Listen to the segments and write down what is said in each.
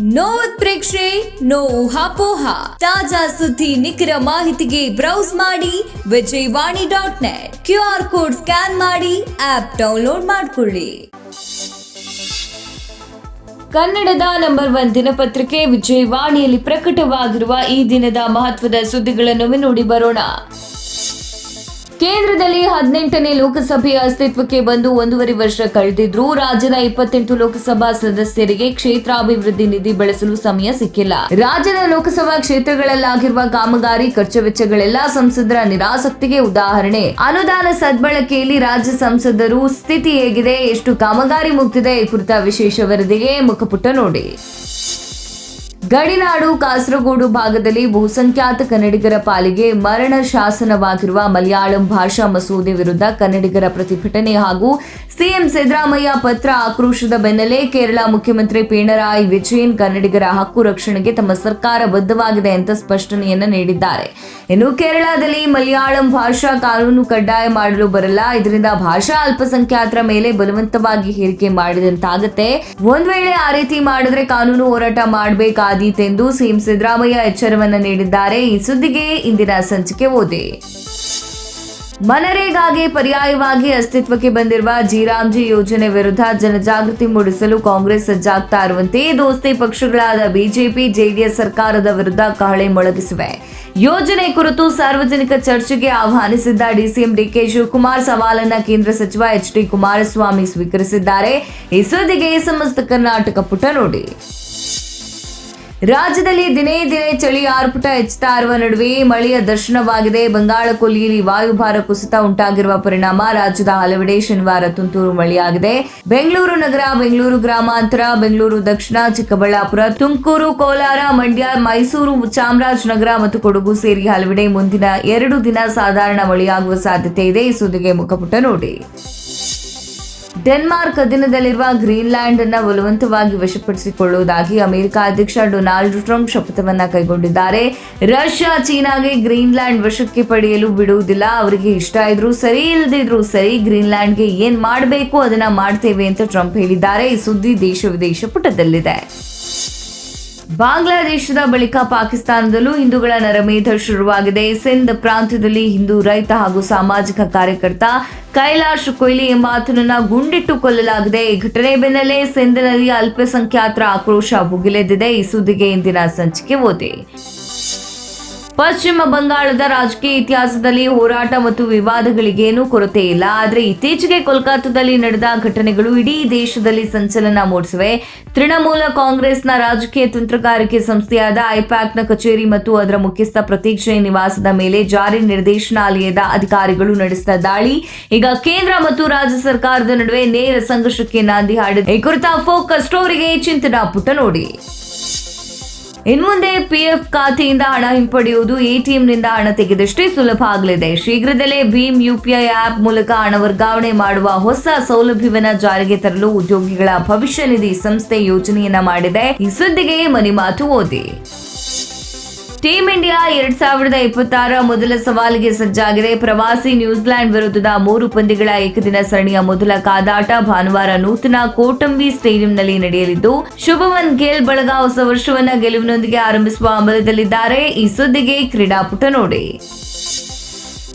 No ಪ್ರೇಕ್ಷೆ no ಊಹಾಪೋಹ ತಾಜಾ ಸುದ್ದಿ ನಿಖರ ಮಾಹಿತಿಗೆ ಬ್ರೌಸ್ ಮಾಡಿ Vijayavani dot net. Q R code scan ಮಾಡಿ, ಆಪ್ ಡೌನ್ಲೋಡ್ ಮಾಡಿಕೊಳ್ಳಿ. ಕನ್ನಡದ ನಂಬರ್ ಒನ್ ದಿನಪತ್ರಿಕೆ ವಿಜಯವಾಣಿಯಲ್ಲಿ ಪ್ರಕಟವಾಗಿರುವ ಈ ದಿನದ ಮಹತ್ವದ ಸುದ್ದಿಗಳನ್ನು ನೋಡಿ ಬರೋಣ. ಕೇಂದ್ರದಲ್ಲಿ ಹದಿನೆಂಟನೇ ಲೋಕಸಭೆಯ ಅಸ್ತಿತ್ವಕ್ಕೆ ಬಂದು ಒಂದೂವರೆ ವರ್ಷ ಕಳೆದಿದ್ರೂ ರಾಜ್ಯದ ಇಪ್ಪತ್ತೆಂಟು ಲೋಕಸಭಾ ಸದಸ್ಯರಿಗೆ ಕ್ಷೇತ್ರಾಭಿವೃದ್ಧಿ ನಿಧಿ ಬಳಸಲು ಸಮಯ ಸಿಕ್ಕಿಲ್ಲ. ರಾಜ್ಯದ ಲೋಕಸಭಾ ಕ್ಷೇತ್ರಗಳಲ್ಲಾಗಿರುವ ಕಾಮಗಾರಿ ಖರ್ಚು ವೆಚ್ಚಗಳೆಲ್ಲ ಸಂಸದರ ನಿರಾಸಕ್ತಿಗೆ ಉದಾಹರಣೆ. ಅನುದಾನ ಸದ್ಬಳಕೆಯಲ್ಲಿ ರಾಜ್ಯ ಸಂಸದರು ಸ್ಥಿತಿ ಹೇಗಿದೆ, ಎಷ್ಟು ಕಾಮಗಾರಿ ಮುಗ್ದಿದೆ ಈ ಕುರಿತ ವಿಶೇಷ ವರದಿಗೆ ಮುಖಪುಟ ನೋಡಿ. ಗಡಿನಾಡು, ಕಾಸರಗೋಡು ಭಾಗದಲ್ಲಿ ಬಹುಸಂಖ್ಯಾತ ಕನ್ನಡಿಗರ ಪಾಲಿಗೆ ಮರಣ ಶಾಸನವಾಗಿರುವ ಮಲಯಾಳಂ ಭಾಷಾ ಮಸೂದೆ ವಿರುದ್ಧ ಕನ್ನಡಿಗರ ಪ್ರತಿಭಟನೆ ಹಾಗೂ ಸಿಎಂ ಸಿದ್ದರಾಮಯ್ಯ ಪತ್ರ ಆಕ್ರೋಶದ ಬೆನ್ನಲ್ಲೇ ಕೇರಳ ಮುಖ್ಯಮಂತ್ರಿ ಪಿಣರಾಯಿ ವಿಜಯನ್ ಕನ್ನಡಿಗರ ಹಕ್ಕು ರಕ್ಷಣೆಗೆ ತಮ್ಮ ಸರ್ಕಾರ ಬದ್ಧವಾಗಿದೆ ಅಂತ ಸ್ಪಷ್ಟನೆಯನ್ನು ನೀಡಿದ್ದಾರೆ. ಇನ್ನು ಕೇರಳದಲ್ಲಿ ಮಲಯಾಳಂ ಭಾಷಾ ಕಾನೂನು ಕಡ್ಡಾಯ ಮಾಡಲು ಬರಲ್ಲ. ಇದರಿಂದ ಭಾಷಾ ಅಲ್ಪಸಂಖ್ಯಾತರ ಮೇಲೆ ಬಲವಂತವಾಗಿ ಹೇರಿಕೆ ಮಾಡಿದಂತಾಗುತ್ತೆ. ಒಂದ್ ವೇಳೆ ಆ ರೀತಿ ಮಾಡಿದ್ರೆ ಕಾನೂನು ಹೋರಾಟ ಮಾಡಬೇಕಾದೀತೆಂದು ಸಿಎಂ ಸಿದ್ದರಾಮಯ್ಯ ಎಚ್ಚರವನ್ನ ನೀಡಿದ್ದಾರೆ. ಈ ಸುದ್ದಿಗೆ ಇಂದಿನ ಸಂಚಿಕೆ ಓದಿ. ಮನರೇಗಾಗೆ ಪರ್ಯಾಯವಾಗಿ ಅಸ್ತಿತ್ವಕ್ಕೆ ಬಂದಿರುವ ಜಿರಾಮ್ಜಿ ಯೋಜನೆ ವಿರುದ್ಧ ಜನಜಾಗೃತಿ ಮೂಡಿಸಲು ಕಾಂಗ್ರೆಸ್ ಸಜ್ಜಾಗ್ತಾ ಇರುವಂತೆ ದೋಸ್ತಿ ಪಕ್ಷಗಳಾದ ಬಿಜೆಪಿ, ಜೆಡಿಎಸ್ ಸರ್ಕಾರದ ವಿರುದ್ಧ ಕಹಳೆ ಮೊಳಗಿಸಿವೆ. ಯೋಜನೆ ಕುರಿತು ಸಾರ್ವಜನಿಕ ಚರ್ಚೆಗೆ ಆಹ್ವಾನಿಸಿದ್ದ ಡಿಸಿಎಂ ಡಿಕೆ ಶಿವಕುಮಾರ್ ಸವಾಲನ್ನ ಕೇಂದ್ರ ಸಚಿವ ಎಚ್ ಡಿ ಕುಮಾರಸ್ವಾಮಿ ಸ್ವೀಕರಿಸಿದ್ದಾರೆ. ಈ ಸುದ್ದಿಗೆ ಸಮಸ್ತ ಕರ್ನಾಟಕ ಪುಟ ನೋಡಿ. ರಾಜ್ಯದಲ್ಲಿ ದಿನೇ ದಿನೇ ಚಳಿ ಆರ್ಭಟ ಹೆಚ್ಚುತ್ತಾ ಇರುವ ನಡುವೆ ಮಳೆಯ ದರ್ಶನವಾಗಿದೆ. ಬಂಗಾಳ ಕೊಲ್ಲಿಯಲ್ಲಿ ವಾಯುಭಾರ ಕುಸಿತ ಉಂಟಾಗಿರುವ ಪರಿಣಾಮ ರಾಜ್ಯದ ಹಲವೆಡೆ ಶನಿವಾರ ತುಂತುರು ಮಳೆಯಾಗಿದೆ. ಬೆಂಗಳೂರು ನಗರ, ಬೆಂಗಳೂರು ಗ್ರಾಮಾಂತರ, ಬೆಂಗಳೂರು ದಕ್ಷಿಣ, ಚಿಕ್ಕಬಳ್ಳಾಪುರ, ತುಮಕೂರು, ಕೋಲಾರ, ಮಂಡ್ಯ, ಮೈಸೂರು, ಚಾಮರಾಜನಗರ ಮತ್ತು ಕೊಡಗು ಸೇರಿ ಹಲವೆಡೆ ಮುಂದಿನ ಎರಡು ದಿನ ಸಾಧಾರಣ ಮಳೆಯಾಗುವ ಸಾಧ್ಯತೆ ಇದೆ. ಈ ಸುದ್ದಿಗೆ ಮುಖಪುಟ ನೋಡಿ. ಡೆನ್ಮಾರ್ಕ್ ಅಧೀನದಲ್ಲಿರುವ ಗ್ರೀನ್ಲ್ಯಾಂಡ್ ಅನ್ನ ಬಲವಂತವಾಗಿ ವಶಪಡಿಸಿಕೊಳ್ಳುವುದಾಗಿ ಅಮೆರಿಕ ಅಧ್ಯಕ್ಷ ಡೊನಾಲ್ಡ್ ಟ್ರಂಪ್ ಶಪಥವನ್ನ ಕೈಗೊಂಡಿದ್ದಾರೆ. ರಷ್ಯಾ ಚೀನಾಗೆ ಗ್ರೀನ್ಲ್ಯಾಂಡ್ ವಶಕ್ಕೆ ಪಡೆಯಲು ಬಿಡುವುದಿಲ್ಲ. ಅವರಿಗೆ ಇಷ್ಟ ಇದ್ರೂ ಸರಿ ಇಲ್ಲದಿದ್ರೂ ಸರಿ ಗ್ರೀನ್ಲ್ಯಾಂಡ್ಗೆ ಏನ್ ಮಾಡಬೇಕು ಅದನ್ನ ಮಾಡ್ತೇವೆ ಅಂತ ಟ್ರಂಪ್ ಹೇಳಿದ್ದಾರೆ. ಈ ಸುದ್ದಿ ದೇಶ ವಿದೇಶ ಪುಟದಲ್ಲಿದೆ. ಬಾಂಗ್ಲಾದೇಶದ ಬಳಿಕ ಪಾಕಿಸ್ತಾನದಲ್ಲೂ ಹಿಂದೂಗಳ ನರಮೇಧ ಶುರುವಾಗಿದೆ. ಸಿಂಧ್ ಪ್ರಾಂತ್ಯದಲ್ಲಿ ಹಿಂದೂ ರೈತ ಹಾಗೂ ಸಾಮಾಜಿಕ ಕಾರ್ಯಕರ್ತ ಕೈಲಾಶ್ ಕೊಹ್ಲಿ ಎಂಬಾತನನ್ನ ಗುಂಡಿಟ್ಟು ಕೊಲ್ಲಲಾಗಿದೆ. ಈ ಘಟನೆ ಬೆನ್ನಲ್ಲೇ ಸಿಂಧ್ನಲ್ಲಿ ಅಲ್ಪಸಂಖ್ಯಾತರ ಆಕ್ರೋಶ ಭುಗಿಲೆದ್ದಿದೆ. ಈ ಸುದ್ದಿಗೆ ಇಂದಿನ ಸಂಚಿಕೆ ಓದಿ. ಪಶ್ಚಿಮ ಬಂಗಾಳದ ರಾಜಕೀಯ ಇತಿಹಾಸದಲ್ಲಿ ಹೋರಾಟ ಮತ್ತು ವಿವಾದಗಳಿಗೇನೂ ಕೊರತೆ ಇಲ್ಲ. ಆದರೆ ಇತ್ತೀಚೆಗೆ ಕೋಲ್ಕತ್ತಾದಲ್ಲಿ ನಡೆದ ಘಟನೆಗಳು ಇಡೀ ದೇಶದಲ್ಲಿ ಸಂಚಲನ ಮೂಡಿಸಿವೆ. ತೃಣಮೂಲ ಕಾಂಗ್ರೆಸ್ನ ರಾಜಕೀಯ ತಂತ್ರಗಾರಿಕೆ ಸಂಸ್ಥೆಯಾದ ಐಪ್ಯಾಕ್ನ ಕಚೇರಿ ಮತ್ತು ಅದರ ಮುಖ್ಯಸ್ಥ ಪ್ರತೀಕ್ ಜೈನ್ ನಿವಾಸದ ಮೇಲೆ ಜಾರಿ ನಿರ್ದೇಶನಾಲಯದ ಅಧಿಕಾರಿಗಳು ನಡೆಸಿದ ದಾಳಿ. ಈಗ ಕೇಂದ್ರ ಮತ್ತು ರಾಜ್ಯ ಸರ್ಕಾರದ ನಡುವೆ ನೇರ ಸಂಘರ್ಷಕ್ಕೆ ನಾಂದಿ ಹಾಡಿದೆ. ಈ ಕುರಿತ ಫೋಕಸ್ ಸ್ಟೋರಿಗೆ ಚಿಂತನಾ ಪುಟ ನೋಡಿ. ಇನ್ಮುಂದೆ ಪಿಎಫ್ ಖಾತೆಯಿಂದ ಹಣ ಹಿಂಪಡೆಯುವುದು ಎಟಿಎಂನಿಂದ ಹಣ ತೆಗೆದಷ್ಟೇ ಸುಲಭ ಆಗಲಿದೆ. ಶೀಘ್ರದಲ್ಲೇ ಭೀಮ್ ಯುಪಿಐ ಆಪ್ ಮೂಲಕ ಹಣ ವರ್ಗಾವಣೆ ಮಾಡುವ ಹೊಸ ಸೌಲಭ್ಯವನ್ನ ಜಾರಿಗೆ ತರಲು ಉದ್ಯೋಗಿಗಳ ಭವಿಷ್ಯ ನಿಧಿ ಸಂಸ್ಥೆ ಯೋಜನೆಯನ್ನ ಮಾಡಿದೆ. ಈ ಸುದ್ದಿಗೆ ಮನಿ ಮಾತು ಓದಿ. ಟೀಂ ಇಂಡಿಯಾ ಎರಡ್ ಸಾವಿರದ ಇಪ್ಪತ್ತಾರ ಮೊದಲ ಸವಾಲಿಗೆ ಸಜ್ಜಾಗಿದೆ. ಪ್ರವಾಸಿ ನ್ಯೂಜಿಲೆಂಡ್ ವಿರುದ್ಧದ ಮೂರು ಪಂದ್ಯಗಳ ಏಕದಿನ ಸರಣಿಯ ಮೊದಲ ಕಾದಾಟ ಭಾನುವಾರ ನೂತನ ಕೋಟಂಬಿ ಸ್ಟೇಡಿಯಂನಲ್ಲಿ ನಡೆಯಲಿದ್ದು, ಶುಭವನ್ ಗಿಲ್ ಬಳಗ ಹೊಸ ವರ್ಷವನ್ನ ಗೆಲುವಿನೊಂದಿಗೆ ಆರಂಭಿಸುವ ಅಮಲದಲ್ಲಿದ್ದಾರೆ. ಈ ಸುದ್ದಿಗೆ ಕ್ರೀಡಾಪುಟ ನೋಡಿ.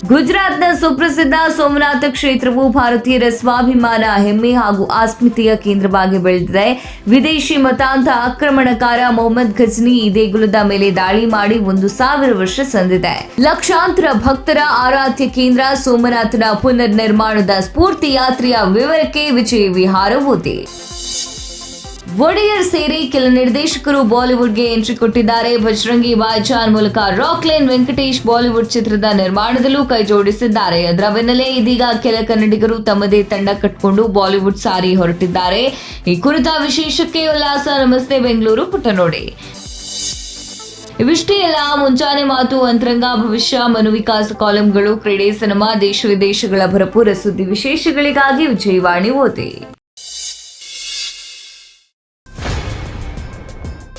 ಗುಜರಾತ್ನ ಸುಪ್ರಸಿದ್ಧ ಸೋಮನಾಥ ಕ್ಷೇತ್ರವು ಭಾರತೀಯರ ಸ್ವಾಭಿಮಾನ, ಹೆಮ್ಮೆ ಹಾಗೂ ಆಸ್ಮಿತೆಯ ಕೇಂದ್ರವಾಗಿ ಬೆಳೆದಿದೆ. ವಿದೇಶಿ ಮತಾಂಧ ಆಕ್ರಮಣಕಾರ ಮೊಹಮ್ಮದ್ ಘಜ್ನಿ ಈ ದೇಗುಲದ ಮೇಲೆ ದಾಳಿ ಮಾಡಿ ಒಂದು ಸಾವಿರ ವರ್ಷ ಸಂದಿದೆ. ಲಕ್ಷಾಂತರ ಭಕ್ತರ ಆರಾಧ್ಯ ಕೇಂದ್ರ ಸೋಮನಾಥನ ಪುನರ್ ನಿರ್ಮಾಣದ ಸ್ಫೂರ್ತಿ ಯಾತ್ರೆಯ ವಿವರಕ್ಕೆ ವಿಜಯ ವಿಹಾರ ಓದಿ. ಒಡೆಯರ್ ಸೇರಿ ಕೆಲ ನಿರ್ದೇಶಕರು ಬಾಲಿವುಡ್ಗೆ ಎಂಟ್ರಿ ಕೊಟ್ಟಿದ್ದಾರೆ. ಬಜರಂಗಿ ಬಾಯ್ಜಾನ್ ಮೂಲಕ ರಾಕ್ ಲೈನ್ ವೆಂಕಟೇಶ್ ಬಾಲಿವುಡ್ ಚಿತ್ರದ ನಿರ್ಮಾಣದಲ್ಲೂ ಕೈ ಜೋಡಿಸಿದ್ದಾರೆ. ಅದರ ಬೆನ್ನಲ್ಲೇ ಇದೀಗ ಕೆಲ ಕನ್ನಡಿಗರು ತಮ್ಮದೇ ತಂಡ ಕಟ್ಕೊಂಡು ಬಾಲಿವುಡ್ ಸಾರಿ ಹೊರಟಿದ್ದಾರೆ. ಈ ಕುರಿತ ವಿಶೇಷಕ್ಕೆ ಉಲ್ಲಾಸ. ನಮಸ್ತೆ ಬೆಂಗಳೂರು ಪುಟ ನೋಡಿ ಇವಿಷ್ಟೇ ಅಲ್ಲ ಮುಂಚಾನೆ ಮಾತು, ಅಂತರಂಗ, ಭವಿಷ್ಯ ಮನುವಿಕಾಸ ಕಾಲಂಗಳು, ಕ್ರೀಡೆ, ಸಿನಿಮಾ, ದೇಶ ವಿದೇಶಗಳ ಭರಪೂರ ಸುದ್ದಿ ವಿಶೇಷಗಳಿಗಾಗಿ ವಿಜಯವಾಣಿ ಓದಿ.